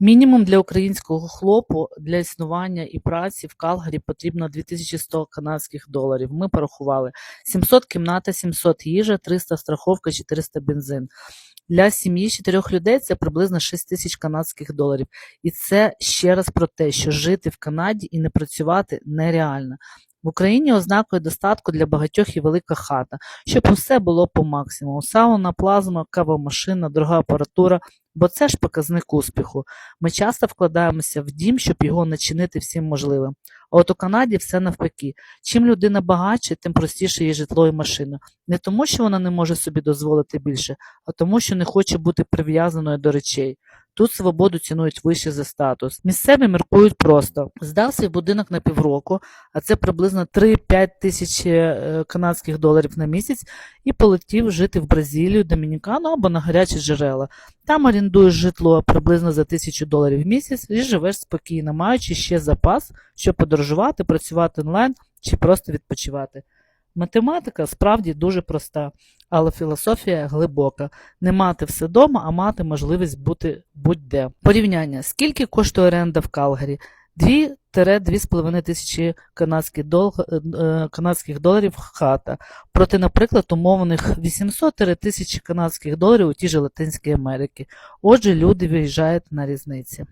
Мінімум для українського хлопу для існування і праці в Калгарі потрібно 2100 канадських доларів. Ми порахували 700 кімната, 700 їжа, 300 страховка, 400 бензин. Для сім'ї чотирьох людей це приблизно 6 тисяч канадських доларів. І це ще раз про те, що жити в Канаді і не працювати нереально. В Україні ознакою достатку для багатьох і велика хата, щоб усе було по максимуму. Сауна, плазма, кавомашина, дорога апаратура, бо це ж показник успіху. Ми часто вкладаємося в дім, щоб його начинити всім можливим. А от у Канаді все навпаки. Чим людина багатша, тим простіше її житло і машина. Не тому, що вона не може собі дозволити більше, а тому, що не хоче бути прив'язаною до речей. Тут свободу цінують вище за статус. Місцеві міркують просто: здав свій будинок на півроку, а це приблизно 3-5 тисяч е, канадських доларів на місяць, і полетів жити в Бразилію, Домінікану або на гарячі джерела. Там орендуєш житло приблизно за тисячу доларів в місяць і живеш спокійно, маючи ще запас, щоб подорожувати, працювати онлайн чи просто відпочивати. Математика справді дуже проста, але філософія глибока. Не мати все дома, а мати можливість бути будь-де. Порівняння: скільки коштує оренда в Калгарі? 2-2,5 тисячі канадських, дол... е, канадських доларів хата проти, наприклад, умовних 800-1000 канадських доларів у тій же Латинській Америці. Отже, люди виїжджають на різниці.